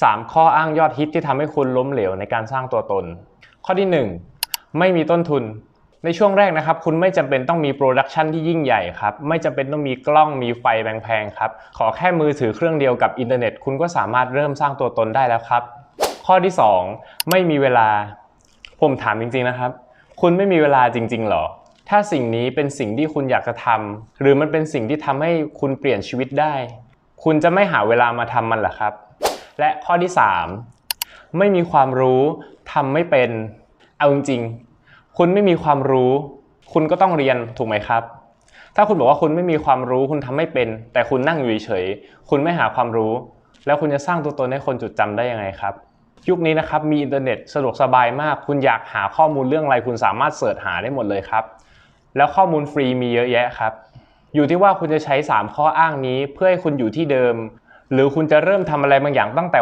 3 ข้ออ้างยอดฮิตที่ทำให้คุณล้มเหลวในการสร้างตัวตน ข้อที่ 1 ไม่มีต้นทุน ในช่วงแรกนะครับ คุณไม่จำเป็นต้องมีโปรดักชันที่ยิ่งใหญ่ครับ ไม่จำเป็นต้องมีกล้องมีไฟแพงๆครับ ขอแค่มือถือเครื่องเดียวกับอินเทอร์เน็ต คุณก็สามารถเริ่มสร้างตัวตนได้แล้วครับ ข้อที่ 2 ไม่มีเวลา ผมถามจริงๆนะครับ คุณไม่มีเวลาจริง ๆหรอถ้าสิ่งนี้เป็นสิ่งที่คุณอยากจะทำหรือมันเป็นสิ่งที่ทำให้คุณเปลี่ยนชีวิตได้ คุณจะไม่หาเวลามาทำมันหรอครับ และข้อที่ 3 ไม่มีความรู้ทำไม่เป็น เอาจริงๆ คุณไม่มีความรู้ คุณก็ต้องเรียนถูกไหมครับ ถ้าคุณบอกว่าคุณไม่มีความรู้คุณทำไม่เป็น แต่คุณนั่งอยู่เฉยคุณไม่หาความรู้ แล้วคุณจะสร้างตัวตนให้คนจดจำได้ยังไงครับยุคนี้นะครับมีอินเทอร์เน็ตสะดวกสบายมาก คุณอยากหาข้อมูลเรื่องอะไร คุณสามารถเสิร์ชหาได้หมดเลยครับ แล้วข้อมูลฟรีมีเยอะแยะครับ อยู่ที่ว่าคุณจะใช้ 3 ข้ออ้างนี้เพื่อให้คุณอยู่ที่เดิม หรือคุณจะเริ่มทำอะไรบางอย่างตั้งแต่